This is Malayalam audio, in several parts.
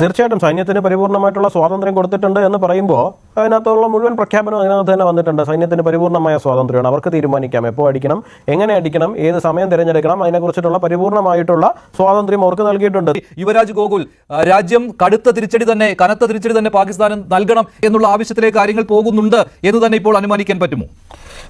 തീർച്ചയായിട്ടും സൈന്യത്തിന് പരിപൂർണമായിട്ടുള്ള സ്വാതന്ത്ര്യം കൊടുത്തിട്ടുണ്ട് എന്ന് പറയുമ്പോൾ അതിനകത്തുള്ള മുഴുവൻ പ്രഖ്യാപനം അതിനകത്ത് തന്നെ വന്നിട്ടുണ്ട്. സൈന്യത്തിന് പരിപൂർണമായ സ്വാതന്ത്ര്യമാണ്. അവർക്ക് തീരുമാനിക്കാം. എപ്പോൾ അടിക്കണം? എങ്ങനെ അടിക്കണം? ഏത് സമയം തിരഞ്ഞെടുക്കണം? അതിനെക്കുറിച്ചിട്ടുള്ള പരിപൂർണമായിട്ടുള്ള സ്വാതന്ത്ര്യം അവർക്ക് നൽകിയിട്ടുണ്ട്. യുവരാജ് ഗോകുൽ രാജ്യം കടുത്ത തിരിച്ചടി തന്നെ കനത്ത തിരിച്ചടി തന്നെ പാകിസ്ഥാൻ നൽകണം എന്നുള്ള ആവശ്യത്തിലേക്ക് കാര്യങ്ങൾ പോകുന്നുണ്ട് എന്ന് തന്നെ ഇപ്പോൾ അനുമാനിക്കാൻ പറ്റുമോ?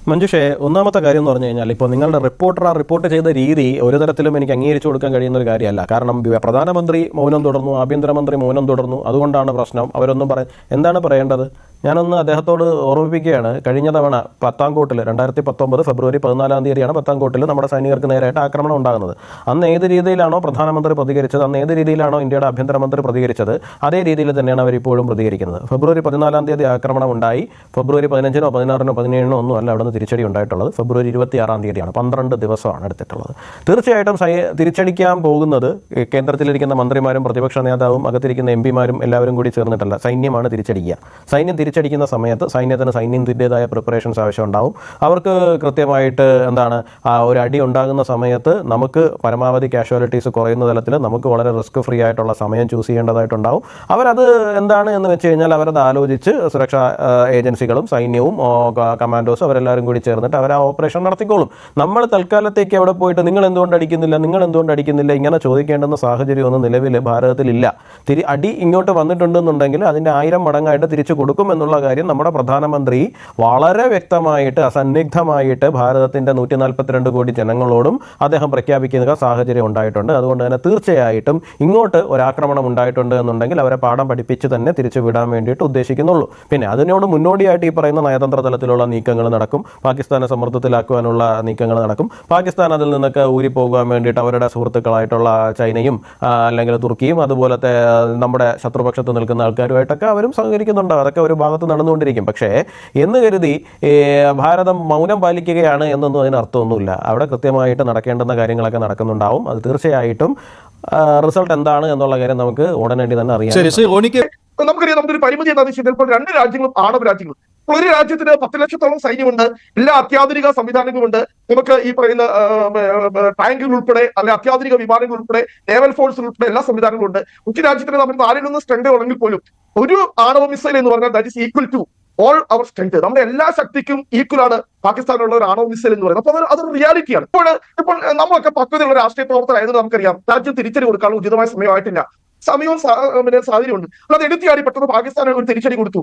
മഞ്ജുഷേ ഒന്നാമത്തെ കാര്യം എന്ന് പറഞ്ഞു കഴിഞ്ഞാൽ ഇപ്പോൾ നിങ്ങളുടെ റിപ്പോർട്ടർ ആ റിപ്പോർട്ട് ചെയ്ത രീതി ഒരു തരത്തിലും എനിക്ക് അംഗീകരിച്ചു കൊടുക്കാൻ കഴിയുന്ന ഒരു കാര്യമല്ല. കാരണം പ്രധാനമന്ത്രി മൗനം തുടർന്നു ആഭ്യന്തരമന്ത്രി മൗനം തുടർന്നു. അതുകൊണ്ടാണ് പ്രശ്നം. അവരൊന്നും പറ എന്താണ് പറയേണ്ടത്? ഞാനൊന്ന് അദ്ദേഹത്തോട് ഓർമ്മിപ്പിക്കുകയാണ്. കഴിഞ്ഞ തവണ പത്താംകോട്ടിൽ രണ്ടായിരത്തി പത്തൊമ്പത് ഫെബ്രുവരി പതിനാലാം തീയതിയാണ് പത്താംകോട്ടിൽ നമ്മുടെ സൈനികർക്ക് നേരായിട്ട് ആക്രമണം ഉണ്ടാകുന്നത്. അന്ന് ഏത് രീതിയിലാണോ പ്രധാനമന്ത്രി പ്രതികരിച്ചത് അന്ന് ഏത് രീതിയിലാണോ ഇന്ത്യയുടെ ആഭ്യന്തരമന്ത്രി പ്രതികരിച്ചത് അതേ രീതിയിൽ തന്നെയാണ് അവരിപ്പോഴും പ്രതികരിക്കുന്നത്. ഫെബ്രുവരി പതിനാലാം തീയതി ആക്രമണം ഉണ്ടായി. ഫെബ്രുവരി പതിനഞ്ചിനോ പതിനാറിനോ പതിനേഴിനോ ഒന്നും അല്ല അവിടെ നിന്ന് തിരിച്ചടി ഉണ്ടായിട്ടുള്ളത്. ഫെബ്രുവരി ഇരുപത്തി ആറാം തീയതിയാണ് പന്ത്രണ്ട് ദിവസമാണ് എടുത്തിട്ടുള്ളത്. തീർച്ചയായിട്ടും തിരിച്ചടിക്കാൻ പോകുന്നത് കേന്ദ്രത്തിലിരിക്കുന്ന മന്ത്രിമാരും പ്രതിപക്ഷ നേതാവും അകത്തിരിക്കുന്ന എം പിമാരും എല്ലാവരും കൂടി ചേർന്നിട്ടല്ല. സൈന്യമാണ് തിരിച്ചടിക്കുക. സൈന്യം തിരിച്ചടിക്കുന്ന സമയത്ത് സൈന്യത്തിന് സൈന്യത്തിന്റെതായ പ്രിപ്പറേഷൻസ് ആവശ്യം ഉണ്ടാവും അവർക്ക് കൃത്യമായിട്ട് എന്താണ് ഒരു അടി ഉണ്ടാകുന്ന സമയത്ത് നമുക്ക് പരമാവധി കാഷ്വാലിറ്റീസ് കുറയുന്ന തലത്തിൽ നമുക്ക് വളരെ റിസ്ക് ഫ്രീ ആയിട്ടുള്ള സമയം ചൂസ് ചെയ്യേണ്ടതായിട്ടുണ്ടാവും. അവരത് എന്താണ് എന്ന് വെച്ച് കഴിഞ്ഞാൽ അവരത് ആലോചിച്ച് സുരക്ഷാ ഏജൻസികളും സൈന്യവും കമാൻഡോസും അവരെല്ലാവരും കൂടി ചേർന്നിട്ട് അവർ ആ ഓപ്പറേഷൻ നടത്തിക്കോളും. നമ്മൾ തൽക്കാലത്തേക്ക് അവിടെ പോയിട്ട് നിങ്ങൾ എന്തുകൊണ്ട് അടിക്കുന്നില്ല നിങ്ങൾ എന്തുകൊണ്ട് അടിക്കുന്നില്ല ഇങ്ങനെ ചോദിക്കേണ്ടുന്ന സാഹചര്യമൊന്നും നിലവിൽ ഭാരതത്തിലില്ല. തിരി അടി ഇങ്ങോട്ട് വന്നിട്ടുണ്ടെന്നുണ്ടെങ്കിൽ അതിന്റെ ആയിരം മടങ്ങായിട്ട് തിരിച്ചു കൊടുക്കും എന്നുള്ള കാര്യം നമ്മുടെ പ്രധാനമന്ത്രി വളരെ വ്യക്തമായിട്ട് അസന്നിഗ്ധമായിട്ട് ഭാരതത്തിന്റെ നൂറ്റി നാൽപ്പത്തിരണ്ട് കോടി ജനങ്ങളോടും അദ്ദേഹം പ്രഖ്യാപിക്കുന്ന സാഹചര്യം ഉണ്ടായിട്ടുണ്ട്. അതുകൊണ്ട് തന്നെ തീർച്ചയായിട്ടും ഇങ്ങോട്ട് ഒരാക്രമണം ഉണ്ടായിട്ടുണ്ട് എന്നുണ്ടെങ്കിൽ അവരെ പാഠം പഠിപ്പിച്ച് തന്നെ തിരിച്ചു വിടാൻ വേണ്ടിയിട്ട് ഉദ്ദേശിക്കുന്നുള്ളൂ. പിന്നെ അതിനോട് മുന്നോടിയായിട്ട് ഈ പറയുന്ന നയതന്ത്ര തലത്തിലുള്ള നീക്കങ്ങൾ നടക്കും. പാകിസ്ഥാനെ സമ്മർദ്ദത്തിലാക്കുവാനുള്ള നീക്കങ്ങൾ നടക്കും. പാകിസ്ഥാൻ അതിൽ നിന്നൊക്കെ ഊരിപ്പോകാൻ വേണ്ടിയിട്ട് അവരുടെ സുഹൃത്തുക്കളായിട്ടുള്ള ചൈനയും അല്ലെങ്കിൽ തുർക്കിയും അതുപോലത്തെ നമ്മുടെ ശത്രുപക്ഷത്ത് നിൽക്കുന്ന ആൾക്കാരുമായിട്ടൊക്കെ അവരും സഹകരിക്കുന്നുണ്ട്. അതൊക്കെ ഒരു ഭാഗത്ത് നടന്നുകൊണ്ടിരിക്കും. പക്ഷേ എന്ന് കരുതി ഭാരതം മൗനം പാലിക്കുകയാണ് എന്നൊന്നും അതിന് അർത്ഥമൊന്നുമില്ല. അവിടെ കൃത്യമായിട്ട് നടക്കേണ്ടുന്ന കാര്യങ്ങളൊക്കെ നടക്കുന്നുണ്ടാവും. അത് തീർച്ചയായിട്ടും റിസൾട്ട് എന്താണ് എന്നുള്ള കാര്യം നമുക്ക് ഉടനടി തന്നെ അറിയാം നമുക്കറിയാം നമ്മുടെ പരിമിതി എന്താണെന്ന് വെച്ചാൽ ഇപ്പോൾ രണ്ട് രാജ്യങ്ങളും ആണവ രാജ്യങ്ങളും ഒരു രാജ്യത്തിന് പത്ത് ലക്ഷത്തോളം സൈന്യമുണ്ട് എല്ലാ അത്യാധുനിക സംവിധാനങ്ങളുമുണ്ട്. നമുക്ക് ഈ പറയുന്ന ടാങ്കുകൾ ഉൾപ്പെടെ അല്ലെങ്കിൽ അത്യാധുനിക വിമാനങ്ങൾ ഉൾപ്പെടെ നേവൽ ഫോഴ്സ് ഉൾപ്പെടെ എല്ലാ സംവിധാനങ്ങളും ഉണ്ട്. മറ്റു രാജ്യത്തിന് നമ്മൾ നാലിലൊന്ന് സ്ട്രെങ്ത് ഉണ്ടെങ്കിൽ പോലും ഒരു ആണവ മിസൈൽ എന്ന് പറഞ്ഞാൽ that is equal to all our strength നമ്മുടെ എല്ലാ ശക്തിക്കും ഈക്വൽ ആണ് പാകിസ്ഥാനുള്ള ഒരു ആണവ മിസൈൽ എന്ന് പറയുന്നത്. അപ്പൊ അത് അതൊരു റിയാലിറ്റിയാണ് ഇപ്പോൾ ഇപ്പോൾ നമ്മളൊക്കെ പക്വതയുള്ള രാഷ്ട്രീയ പ്രവർത്തകരായത് നമുക്കറിയാം രാജ്യം തിരിച്ചടി കൊടുക്കാനുള്ള ഉചിതമായ സമയമായിട്ടില്ല. സമയവും പിന്നെ സാഹചര്യമുണ്ട്. അത് എടുത്തിയാടി പെട്ടെന്ന് പാകിസ്ഥാന് ഒരു തിരിച്ചടി കൊടുത്തു.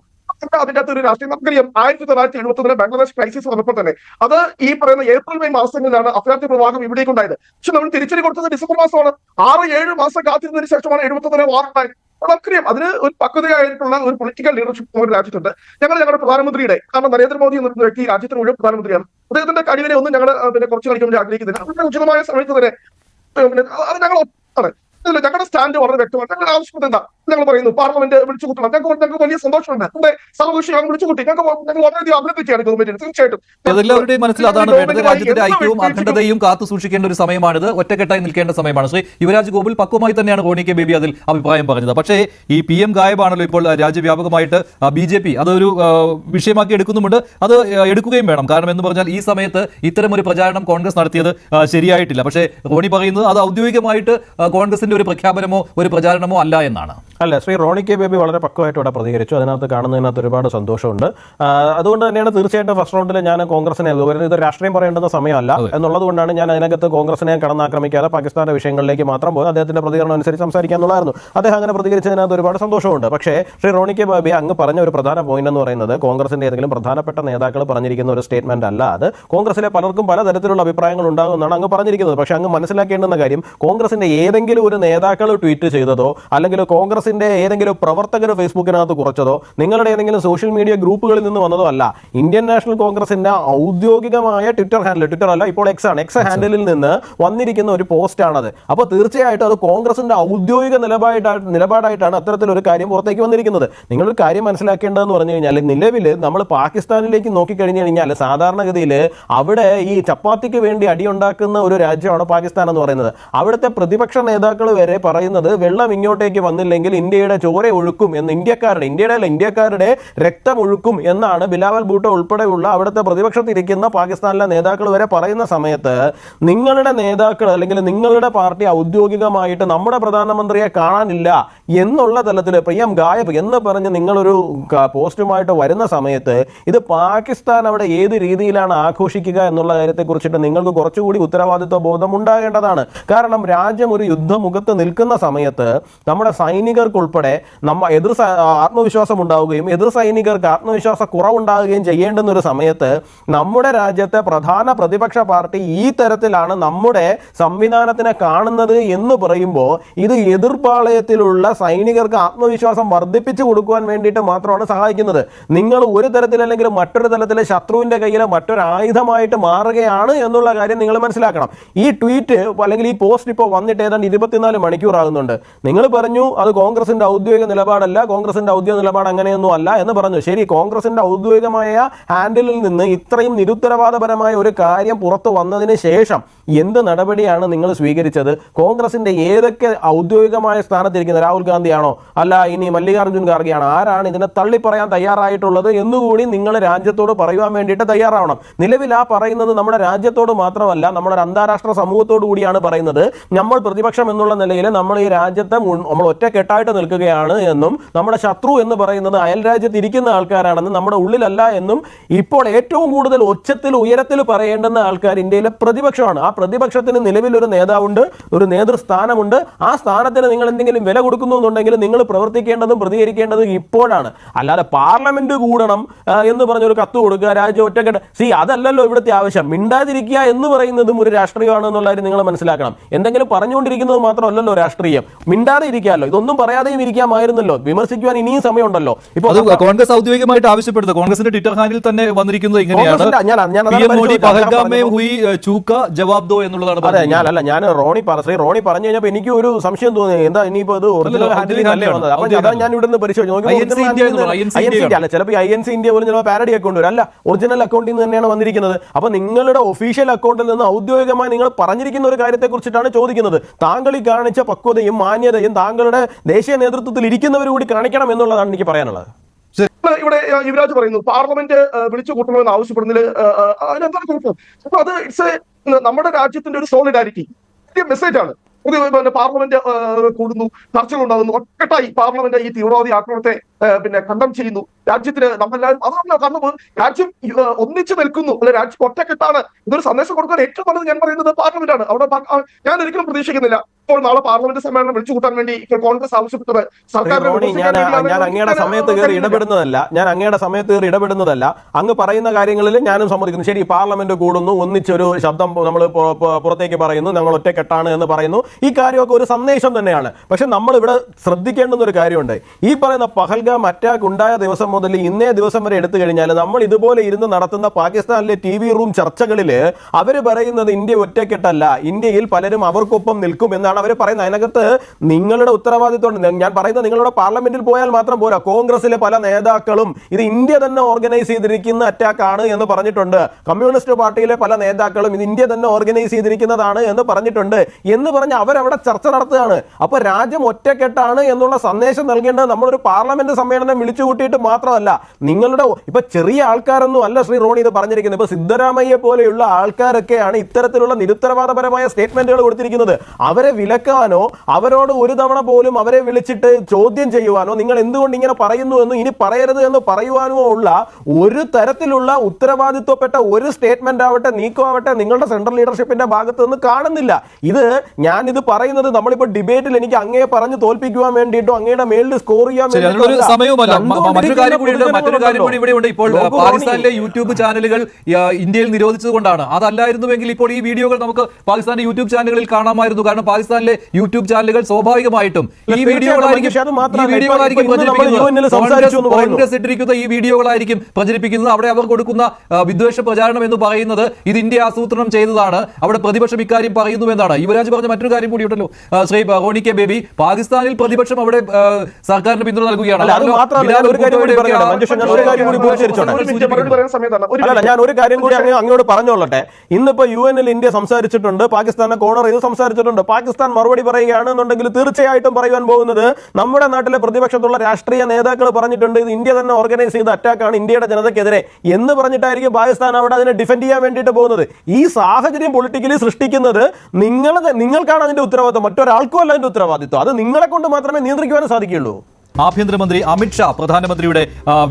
അതിന്റെ അകത്ത് ഒരു രാഷ്ട്രീയം നമുക്കറിയാം ആയിരത്തി തൊള്ളായിരത്തി എഴുപത്തി ബംഗ്ലാദേശ് ക്രൈസിസ് വന്നപ്പോൾ തന്നെ അത് ഈ പറയുന്ന ഏപ്രിൽ മെയ് മാസങ്ങളിലാണ് അഭയാർത്ഥി പ്രവാഹം ഇവിടേക്ക് ഉണ്ടായത്. പക്ഷെ നമ്മൾ തിരിച്ചടി കൊടുത്തത് ഡിസംബർ മാസമാണ്. ആറ് ഏഴ് മാസം കാത്തിരുന്നതിന് ശേഷമാണ് എഴുപത്തി ഒന്നിലെ വാർ ഉണ്ടായത് നമുക്കറിയാം അതിന് ഒരു പക്വതയായിട്ടുള്ള ഒരു പൊളിറ്റിക്കൽ ലീഡർഷിപ്പ് ഒരു രാജ്യത്തുണ്ട്. ഞങ്ങൾ ഞങ്ങളുടെ പ്രധാനമന്ത്രിയുടെ കാരണം നരേന്ദ്രമോദി എന്ന വ്യക്തി രാജ്യത്തിന് മുഴുവൻ പ്രധാനമന്ത്രിയാണ്. അദ്ദേഹത്തിന്റെ കഴിവിനെ ഒന്നും ഞങ്ങൾ പിന്നെ കുറച്ച് കളിക്കാൻ വേണ്ടി ആഗ്രഹിക്കുന്നില്ല. അതിന്റെ ഉചിതമായ സമയത്ത് തന്നെ അത് ഞങ്ങൾ ഒപ്പാണ്. ഞങ്ങളുടെ സ്റ്റാൻഡ് വളരെ വ്യക്തമാണ്. ഞങ്ങളുടെ ആവശ്യം എന്താ? ഞങ്ങൾ പറയുന്നു പാർലമെന്റ് വിളിച്ചു കൂട്ടണം. ഞങ്ങൾക്ക് ഞങ്ങൾക്ക് വലിയ സന്തോഷമുണ്ട്. നമ്മുടെ സർവകക്ഷി ഞങ്ങൾ വിളിച്ചു കൂട്ടി. ഞങ്ങൾക്ക് ഞങ്ങൾ വളരെയധികം അഭിനന്ദിക്കുകയാണ് ഗവൺമെന്റിന് തീർച്ചയായിട്ടും. എല്ലാവരുടെയും മനസ്സിൽ അതാണ് വേണ്ടത്. രാജ്യത്തിന്റെ ഐക്യവും അഖണ്ഡതയും കാത്തു സൂക്ഷിക്കേണ്ട ഒരു സമയമാണിത്. ഒറ്റക്കെട്ടായി നിൽക്കേണ്ട സമയമാണ്. ശ്രീ യുവരാജ് ഗോകുൽ പക്വമായി തന്നെയാണ് റോണി കെ ബേബി അതിൽ അഭിപ്രായം പറഞ്ഞത്. പക്ഷേ ഈ പി എം ഗായബാണല്ലോ ഇപ്പോൾ രാജ്യവ്യാപകമായിട്ട് ബി ജെ പി അതൊരു വിഷയമാക്കി എടുക്കുന്നുമുണ്ട്. അത് എടുക്കുകയും വേണം. കാരണം എന്ന് പറഞ്ഞാൽ ഈ സമയത്ത് ഇത്തരം ഒരു പ്രചാരണം കോൺഗ്രസ് നടത്തിയത് ശരിയായിട്ടില്ല. പക്ഷേ റോണി പറയുന്നത് അത് ഔദ്യോഗികമായിട്ട് കോൺഗ്രസിന്റെ ഒരു പ്രഖ്യാപനമോ ഒരു പ്രചാരണമോ അല്ല എന്നാണ്. അല്ല ശ്രീ റോണി കെ ബേബി വളരെ പക്വമായിട്ട് ഇവിടെ പ്രതികരിച്ചു. അതിനകത്ത് കാണുന്നതിനകത്ത് ഒരുപാട് സന്തോഷമുണ്ട്. അതുകൊണ്ട് തന്നെയാണ് തീർച്ചയായിട്ടും ഫസ്റ്റ് റൗണ്ടിൽ ഞാൻ കോൺഗ്രസിനെ ഇത് രാഷ്ട്രീയം പറയേണ്ടുന്ന സമയമല്ല. എന്നുള്ളത് കൊണ്ടാണ് ഞാൻ അതിനകത്ത് കോൺഗ്രസിനെ കടന്നാക്രമിക്കാതെ പാകിസ്ഥാന്റെ വിഷയങ്ങളിലേക്ക് മാത്രം പോയി അദ്ദേഹത്തിന്റെ പ്രതികരണം അനുസരിച്ച് സംസാരിക്കാന്നുള്ളതായിരുന്നു. അദ്ദേഹം അങ്ങനെ പ്രതികരിച്ചതിനകത്ത് ഒരുപാട് സന്തോഷമുണ്ട്. പക്ഷേ ശ്രീ റോണി കെ ബേബി അങ്ങ് പറഞ്ഞ ഒരു പ്രധാന പോയിന്റ് എന്ന് പറയുന്നത് കോൺഗ്രസിന്റെ ഏതെങ്കിലും പ്രധാനപ്പെട്ട നേതാക്കൾ പറഞ്ഞിരിക്കുന്ന ഒരു സ്റ്റേറ്റ്മെന്റ് അല്ല അത്. കോൺഗ്രസിലെ പലർക്കും പലതരത്തിലുള്ള അഭിപ്രായങ്ങൾ ഉണ്ടാകുമെന്നാണ് അങ്ങ് പറഞ്ഞിരിക്കുന്നത്. പക്ഷേ അങ്ങ് മനസ്സിലാക്കേണ്ടുന്ന കാര്യം കോൺഗ്രസിന്റെ ഏതെങ്കിലും ഒരു നേതാക്കൾ ട്വീറ്റ് ചെയ്തതോ അല്ലെങ്കിൽ കോൺഗ്രസിന്റെ ഏതെങ്കിലും പ്രവർത്തകർ ഫേസ്ബുക്കിനകത്ത് കുറച്ചതോ നിങ്ങളുടെ ഏതെങ്കിലും സോഷ്യൽ മീഡിയ ഗ്രൂപ്പുകളിൽ നിന്ന് വന്നതോ അല്ല ഇന്ത്യൻ നാഷണൽ കോൺഗ്രസിന്റെ ഔദ്യോഗികമായ ട്വിറ്റർ ഹാൻഡിൽ ട്വിറ്റർ അല്ല ഇപ്പോൾ എക്സ് ആണ്. എക്സ് ഹാൻഡിലിൽ നിന്ന് വന്നിരിക്കുന്ന ഒരു പോസ്റ്റ് ആണത്. അപ്പോൾ തീർച്ചയായിട്ടും അത് കോൺഗ്രസിന്റെ ഔദ്യോഗിക നിലപാടായിട്ട് നിലപാടായിട്ടാണ് അത്തരത്തിലൊരു കാര്യം പുറത്തേക്ക് വന്നിരിക്കുന്നത്. നിങ്ങളൊരു കാര്യം മനസ്സിലാക്കേണ്ടതെന്ന് പറഞ്ഞു കഴിഞ്ഞാൽ നിലവിൽ നമ്മൾ പാകിസ്ഥാനിലേക്ക് നോക്കിക്കഴിഞ്ഞു കഴിഞ്ഞാൽ സാധാരണഗതിയിൽ അവിടെ ഈ ചപ്പാത്തിക്ക് വേണ്ടി അടിയുണ്ടാക്കുന്ന ഒരു രാജ്യമാണ് പാകിസ്ഥാൻ എന്ന് പറയുന്നത്. അവിടുത്തെ പ്രതിപക്ഷ നേതാക്കൾ വരെ പറയുന്നത് വെള്ളം ഇങ്ങോട്ടേക്ക് വന്നില്ലെങ്കിൽ ഇന്ത്യയുടെ ചോര ഒഴുക്കും എന്ന് ഇന്ത്യക്കാരുടെ ഇന്ത്യയുടെ അല്ല ഇന്ത്യക്കാരുടെ രക്തം ഒഴുക്കും എന്നാണ് ബിലാവൽ ഭൂട്ടോ ഉൾപ്പെടെയുള്ള അവിടുത്തെ പ്രതിപക്ഷത്തിരിക്കുന്ന പാകിസ്ഥാനിലെ നേതാക്കൾ വരെ പറയുന്ന സമയത്ത് നിങ്ങളുടെ നേതാക്കൾ അല്ലെങ്കിൽ നിങ്ങളുടെ പാർട്ടി ഔദ്യോഗികമായിട്ട് നമ്മുടെ പ്രധാനമന്ത്രിയെ കാണാനില്ല എന്നുള്ള തലത്തിൽ പ്രിയം ഗായബ് എന്ന് പറഞ്ഞ് നിങ്ങളൊരു പോസ്റ്റുമായിട്ട് വരുന്ന സമയത്ത് ഇത് പാകിസ്ഥാൻ അവിടെ ഏത് രീതിയിലാണ് ആഘോഷിക്കുക എന്നുള്ള കാര്യത്തെക്കുറിച്ചിട്ട് നിങ്ങൾക്ക് കുറച്ചുകൂടി ഉത്തരവാദിത്വ ബോധം ഉണ്ടാകേണ്ടതാണ്. കാരണം രാജ്യം ഒരു യുദ്ധമുഖത്ത് നിൽക്കുന്ന സമയത്ത് നമ്മുടെ സൈനികർക്കുൾപ്പെടെ നമ്മ എതിർ ആത്മവിശ്വാസം ഉണ്ടാവുകയും എതിർ സൈനികർക്ക് ആത്മവിശ്വാസ കുറവുണ്ടാവുകയും ചെയ്യേണ്ടുന്ന ഒരു സമയത്ത് നമ്മുടെ രാജ്യത്തെ പ്രധാന പ്രതിപക്ഷ പാർട്ടി ഈ തരത്തിലാണ് നമ്മുടെ സംവിധാനത്തിനെ കാണുന്നത് എന്ന് പറയുമ്പോൾ ഇത് എതിർപാളയത്തിലുള്ള സൈനികർക്ക് ആത്മവിശ്വാസം വർദ്ധിപ്പിച്ചു കൊടുക്കുവാൻ വേണ്ടിയിട്ട് മാത്രമാണ് സഹായിക്കുന്നത്. നിങ്ങൾ ഒരു തരത്തിലല്ലെങ്കിൽ മറ്റൊരു തലത്തിൽ ശത്രുവിന്റെ കയ്യിലെ മറ്റൊരു ആയുധമായിട്ട് മാറുകയാണ് എന്നുള്ള കാര്യം നിങ്ങൾ മനസ്സിലാക്കണം. ഈ ട്വീറ്റ് അല്ലെങ്കിൽ ഈ പോസ്റ്റ് ഇപ്പോൾ വന്നിട്ട് ഏതാണ്ട് ഇരുപത്തിനാല് മണിക്കൂർ ആകുന്നുണ്ട് നിങ്ങൾ പറഞ്ഞു അത് കോൺഗ്രസിന്റെ ഔദ്യോഗിക നിലപാടല്ല കോൺഗ്രസിന്റെ ഔദ്യോഗിക നിലപാട് അങ്ങനെയൊന്നും അല്ല എന്ന് പറഞ്ഞു. ശരി കോൺഗ്രസിന്റെ ഔദ്യോഗികമായ ഹാൻഡിലിൽ നിന്ന് ഇത്രയും നിരുത്തരവാദപരമായ ഒരു കാര്യം പുറത്തു വന്നതിന് ശേഷം എന്ത് നടപടിയാണ് നിങ്ങൾ സ്വീകരിച്ചത്? കോൺഗ്രസിന്റെ ഏതൊക്കെ ഔദ്യോഗികമായ സ്ഥാനത്തിരിക്കുന്ന രാഹുൽ ഗാന്ധിയാണോ? അല്ല ഇനി മല്ലികാർജുൻ ഖാർഗെയാണോ. ആരാണ് ഇതിനെ തള്ളിപ്പറയാൻ തയ്യാറായിട്ടുള്ളത് എന്നുകൂടി നിങ്ങൾ രാജ്യത്തോട് പറയുവാൻ വേണ്ടിയിട്ട് തയ്യാറാവണം. നിലവിൽ ആ പറയുന്നത് നമ്മുടെ രാജ്യത്തോട് മാത്രമല്ല നമ്മുടെ അന്താരാഷ്ട്ര സമൂഹത്തോടു കൂടിയാണ് പറയുന്നത്. നമ്മൾ പ്രതിപക്ഷം എന്നുള്ള നിലയിൽ നമ്മൾ ഈ രാജ്യത്തെ നമ്മൾ ഒറ്റക്കെട്ടായിട്ട് നിൽക്കുകയാണ് എന്നും നമ്മുടെ ശത്രു എന്ന് പറയുന്നത് അയൽ രാജ്യത്ത് ഇരിക്കുന്ന ആൾക്കാരാണെന്നും നമ്മുടെ ഉള്ളിലല്ല എന്നും ഇപ്പോൾ ഏറ്റവും കൂടുതൽ ഒച്ചത്തിൽ ഉയരത്തിൽ പറയേണ്ടുന്ന ആൾക്കാർ ഇന്ത്യയിലെ പ്രതിപക്ഷമാണ്. ആ പ്രതിപക്ഷത്തിന് നിലവിലൊരു ഒരു നേതാവുണ്ട് ഒരു നേതൃസ്ഥാനമുണ്ട്. ആ സ്ഥാനത്തിന് നിങ്ങൾ എന്തെങ്കിലും വില കൊടുക്കുന്നു എന്നുണ്ടെങ്കിൽ നിങ്ങൾ പ്രവർത്തിക്കേണ്ടതും പ്രതികരിക്കേണ്ടതും ഇപ്പോഴാണ്. അല്ലാതെ പാർലമെന്റ് കൂടണം എന്ന് പറഞ്ഞൊരു കത്ത് കൊടുക്കുക രാജ്യം ഒറ്റക്കെട്ട്. സി അതല്ലല്ലോ ഇവിടുത്തെ ആവശ്യം. മിണ്ടാതിരിക്കുക എന്ന് പറയുന്നതും ഒരു രാഷ്ട്രീയമാണ് എന്നുള്ള കാര്യം നിങ്ങൾ മനസ്സിലാക്കണം. എന്തെങ്കിലും പറഞ്ഞുകൊണ്ടിരിക്കുന്നത് മാത്രമല്ലല്ലോ രാഷ്ട്രീയം. മിണ്ടാതെ ഇരിക്കാമല്ലോ ഇതൊന്നും പറയാതെയും ഇരിക്കാമായിരുന്നല്ലോ. വിമർശിക്കുവാൻ ഇനിയും സമയമുണ്ടല്ലോ. ഇപ്പൊ കോൺഗ്രസ് ഔദ്യോഗികമായിട്ട് ആവശ്യപ്പെടുന്നത് കോൺഗ്രസിന്റെ ട്വിറ്റർ ഹാൻഡിൽ തന്നെ വന്നിരിക്കുന്നത് ഇങ്ങനെയാണ്. ഞാൻ ഞാൻ- ഞാൻ അതാണ് പി എം മോഡി പരിശോധിച്ചത്. ഞാൻ പഹൽഗാമേ പറഞ്ഞത്. ഹുയി ഏഹ്, ചൂക്ക ജവാബ് ദോ എന്നുള്ളതാണ് അതെ ഞാൻ അല്ല ഞാൻ റോണി ശ്രീ റോണി പറഞ്ഞു കഴിഞ്ഞപ്പോൾ എനിക്ക് ഒരു സംശയം തോന്നി. എന്താ ഇനിയിപ്പോ ഇത് ഒറിജിനൽ അല്ലല്ലോ, ഹാൻഡിൽ അല്ലേ വന്നത്? അപ്പൊ ഔദ്യോഗിക ഞാൻ ഇവിടുന്ന് പരിശോധിച്ചു. അല്ല ചിലപ്പോൾ ഐ എൻ സി ഇന്ത്യ പോലും ചിലപ്പോൾ പാരഡി അക്കൗണ്ട് വരും അല്ല ഒറിജിനൽ അക്കൗണ്ടിൽ നിന്ന് തന്നെയാണ് വന്നിരിക്കുന്നത്. അപ്പൊ നിങ്ങളുടെ ഒഫീഷ്യൽ അക്കൗണ്ടിൽ നിന്ന് ഔദ്യോഗികമായി നിങ്ങൾ പറഞ്ഞിരിക്കുന്ന ഒരു കാര്യത്തെ കുറിച്ചിട്ടാണ് ചോദിക്കുന്നത്. താങ്കൾ ഈ കാണിച്ച പക്വതയും മാന്യതയും താങ്കളുടെ ദേശീയ നേതൃത്വത്തിൽ ഇരിക്കുന്നവർ കൂടി കാണിക്കണം എന്നുള്ളതാണ് എനിക്ക് പറയാനുള്ളത്. ഇവിടെ യുവരാജ് പറയുന്നു പാർലമെന്റ് വിളിച്ചു കൂട്ടണമെന്ന് ആവശ്യപ്പെടുന്നതിൽ അതിനെന്താണ് കുഴപ്പം? അപ്പൊ അത് ഇറ്റ്സ് നമ്മുടെ രാജ്യത്തിന്റെ ഒരു സോളിഡാരിറ്റി മെസ്സേജ് ആണ്. പിന്നെ പാർലമെന്റ് കൂടുന്നു ചർച്ചകൾ ഉണ്ടാകുന്നു ഒറ്റട്ടായി പാർലമെന്റ് ഈ തീവ്രവാദി ആക്രമണത്തെ പിന്നെ കണ്ടം ചെയ്യുന്നു. രാജ്യത്തിന് നമ്മളെല്ലാവരും അതാണ് കാരണം രാജ്യം ഒന്നിച്ചു നിൽക്കുന്നു. അല്ലെ രാജ്യം ഒറ്റക്കെട്ടാണ്. ഇതൊരു സന്ദേശം കൊടുക്കാൻ ഏറ്റവും നല്ലത് ഞാൻ പറയുന്നത് പാർലമെന്റ് ആണ് അവിടെ ഞാൻ ഒരിക്കലും പ്രതീക്ഷിക്കുന്നില്ല. ഇപ്പോൾ നാളെ പാർലമെന്റ് സമ്മേളനം വിളിച്ചു കൂട്ടാൻ വേണ്ടി ഇപ്പോൾ കോൺഗ്രസ് ആവശ്യപ്പെട്ടത് സർക്കാരിനെ റോണി ഞാൻ അങ്ങയുടെ സമയത്ത് കയറി ഇടപെടുന്നതല്ല. ഞാൻ അങ്ങയുടെ സമയത്ത് കയറി ഇടപെടുന്നതല്ല. അങ്ങ് പറയുന്ന കാര്യങ്ങളിൽ ഞാനും സമ്മതിക്കുന്നു. ശരി പാർലമെന്റ് കൂടുന്നു. ഒന്നിച്ചൊരു ശബ്ദം നമ്മൾ പുറത്തേക്ക് പറയുന്നു. ഞങ്ങൾ ഒറ്റക്കെട്ടാണ് എന്ന് പറയുന്നു. ഈ കാര്യമൊക്കെ ഒരു സന്ദേശം തന്നെയാണ്. പക്ഷെ നമ്മൾ ഇവിടെ ശ്രദ്ധിക്കേണ്ടുന്ന ഒരു കാര്യമുണ്ട്. ഈ പറയുന്ന പഹൽഗാം അറ്റാക്ക് ഉണ്ടായ ദിവസം മുതൽ ഇന്നേ ദിവസം വരെ എടുത്തു കഴിഞ്ഞാൽ നമ്മൾ ഇതുപോലെ ഇരുന്ന് നടത്തുന്ന പാകിസ്ഥാനിലെ ടി വി റൂം ചർച്ചകളിൽ അവർ പറയുന്നത് ഇന്ത്യ ഒറ്റക്കെട്ടല്ല. ഇന്ത്യയിൽ പലരും അവർക്കൊപ്പം നിൽക്കും എന്നാണ് അവർ പറയുന്നത്. അതിനകത്ത് നിങ്ങളുടെ ഉത്തരവാദിത്വം ഞാൻ പറയുന്നത് നിങ്ങളുടെ പാർലമെന്റിൽ പോയാൽ മാത്രം പോരാ. കോൺഗ്രസിലെ പല നേതാക്കളും ഇത് ഇന്ത്യ തന്നെ ഓർഗനൈസ് ചെയ്തിരിക്കുന്ന അറ്റാക്ക് ആണ് എന്ന് പറഞ്ഞിട്ടുണ്ട്. കമ്മ്യൂണിസ്റ്റ് പാർട്ടിയിലെ പല നേതാക്കളും ഇത് ഇന്ത്യ തന്നെ ഓർഗനൈസ് ചെയ്തിരിക്കുന്നതാണ് എന്ന് പറഞ്ഞിട്ടുണ്ട് എന്ന് പറഞ്ഞ് അവരവിടെ ചർച്ച നടത്തുകയാണ്. അപ്പൊ രാജ്യം ഒറ്റക്കെട്ടാണ് എന്നുള്ള സന്ദേശം നൽകേണ്ടത് നമ്മളൊരു പാർലമെന്റ് സമ്മേളനം വിളിച്ചു കൂട്ടിയിട്ട് മാത്രമല്ല നിങ്ങളുടെ ഇപ്പൊ ചെറിയ ആൾക്കാരൊന്നും അല്ല ശ്രീ റോണി ഇത് പറഞ്ഞിരിക്കുന്നത്. ഇപ്പൊ സിദ്ധരാമയ്യ പോലെയുള്ള ആൾക്കാരൊക്കെയാണ് ഇത്തരത്തിലുള്ള നിരുത്തരവാദപരമായ സ്റ്റേറ്റ്മെന്റുകൾ കൊടുത്തിരിക്കുന്നത്. അവരെ വിലക്കാനോ അവരോട് ഒരു തവണ പോലും അവരെ വിളിച്ചിട്ട് ചോദ്യം ചെയ്യുവാനോ നിങ്ങൾ എന്തുകൊണ്ട് ഇങ്ങനെ പറയുന്നു എന്ന് ഇനി പറയരുത് എന്ന് പറയുവാനോ ഉള്ള ഒരു തരത്തിലുള്ള ഉത്തരവാദിത്വപ്പെട്ട ഒരു സ്റ്റേറ്റ്മെന്റ് ആവട്ടെ നീക്കമാവട്ടെ നിങ്ങളുടെ സെൻട്രൽ ലീഡർഷിപ്പിന്റെ ഭാഗത്ത് നിന്ന് കാണുന്നില്ല. ഇത് ഞാൻ ഇത് പറയുന്നത് നമ്മളിപ്പോ ഡിബേറ്റിൽ എനിക്ക് അങ്ങേ പറഞ്ഞ് തോൽപ്പിക്കുവാൻ വേണ്ടിയിട്ടോ അങ്ങയുടെ മേളിൽ സ്കോർ ചെയ്യാൻ ഇപ്പോൾ പാകിസ്ഥാനിലെ യൂട്യൂബ് ചാനലുകൾ ഇന്ത്യയിൽ ഇന്ത്യയിൽ നിരോധിച്ചതുകൊണ്ടാണ്. അതല്ലായിരുന്നുവെങ്കിൽ ഇപ്പോൾ ഈ വീഡിയോകൾ നമുക്ക് പാകിസ്ഥാന്റെ യൂട്യൂബ് ചാനലുകളിൽ കാണാമായിരുന്നു. കാരണം പാകിസ്ഥാനിലെ യൂട്യൂബ് ചാനലുകൾ സ്വാഭാവികമായിട്ടും ഈ വീഡിയോകളായിരിക്കും കോൺഗ്രസ് ഇട്ടിരിക്കുന്ന ഈ വീഡിയോകളായിരിക്കും പ്രചരിപ്പിക്കുന്നത്. അവിടെ അവർ കൊടുക്കുന്ന വിദ്വേഷ പ്രചാരണം എന്ന് പറയുന്നത് ഇത് ഇന്ത്യ ആസൂത്രണം ചെയ്തതാണ്. അവിടെ പ്രതിപക്ഷം ഇക്കാര്യം പറയുന്നു എന്നാണ്. യുവരാജ് പറഞ്ഞ മറ്റൊരു കാര്യം കൂടി ഉണ്ടല്ലോ. ശ്രീ റോണി കെ ബേബി പാകിസ്ഥാനിൽ പ്രതിപക്ഷം അവിടെ സർക്കാരിന് പിന്തുണ നൽകുകയാണ്. ഞാൻ ഒരു കാര്യം കൂടി പറയട്ടെ മഞ്ജുഷ ഞാൻ കാര്യം കൂടി പൂർത്തീകരിച്ചോട്ടെ ഒരു മിനിറ്റ് മറുപടി സമയത്താണ്. ഒരു അല്ലല്ല മിനിറ്റ്. ഞാൻ ഒരു കാര്യം കൂടി അങ്ങോട്ട് പറഞ്ഞോളട്ടെ. ഇന്നിപ്പോ യു എൻ ഇന്ത്യ സംസാരിച്ചിട്ടുണ്ട്. പാകിസ്ഥാനെ കോണർ ചെയ്ത് സംസാരിച്ചിട്ടുണ്ട്. പാകിസ്ഥാൻ മറുപടി പറയുകയാണെന്നുണ്ടെങ്കിൽ തീർച്ചയായിട്ടും പറയുവാൻ പോകുന്നത് നമ്മുടെ നാട്ടിലെ പ്രതിപക്ഷത്തുള്ള രാഷ്ട്രീയ നേതാക്കൾ പറഞ്ഞിട്ടുണ്ട് ഇത് ഇന്ത്യ തന്നെ ഓർഗനൈസ് ചെയ്ത അറ്റാക്കാണ് ഇന്ത്യയുടെ ജനതയ്ക്കെതിരെ എന്ന് പറഞ്ഞിട്ടായിരിക്കും പാകിസ്ഥാൻ അവിടെ അതിനെ ഡിഫെൻഡ് ചെയ്യാൻ വേണ്ടിയിട്ട് പോകുന്നത്. ഈ സാഹചര്യം പൊളിറ്റിക്കലി സൃഷ്ടിക്കുന്നത് നിങ്ങൾ നിങ്ങൾക്കാണ് അതിന്റെ ഉത്തരവാദിത്വം. മറ്റൊരാൾക്കും അല്ല അതിന്റെ ഉത്തരവാദിത്വം. അത് നിങ്ങളെ കൊണ്ട് മാത്രമേ നിയന്ത്രിക്കുവാൻ സാധിക്കുകയുള്ളൂ. ആഭ്യന്തരമന്ത്രി അമിത്ഷാ പ്രധാനമന്ത്രിയുടെ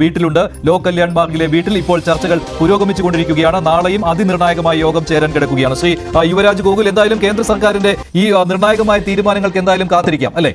വീട്ടിലുണ്ട്. ലോ കല്യാൺ മാർഗിലെ വീട്ടിൽ ഇപ്പോൾ ചർച്ചകൾ പുരോഗമിച്ചുകൊണ്ടിരിക്കുകയാണ്. നാളെയും അതിനിർണായകമായ യോഗം ചേരാൻ കിടക്കുകയാണ്. ശ്രീ യുവരാജ് ഗോകുൽ എന്തായാലും കേന്ദ്ര സർക്കാരിന്റെ ഈ നിർണായകമായ തീരുമാനങ്ങൾക്ക് എന്തായാലും കാത്തിരിക്കാം അല്ലേ?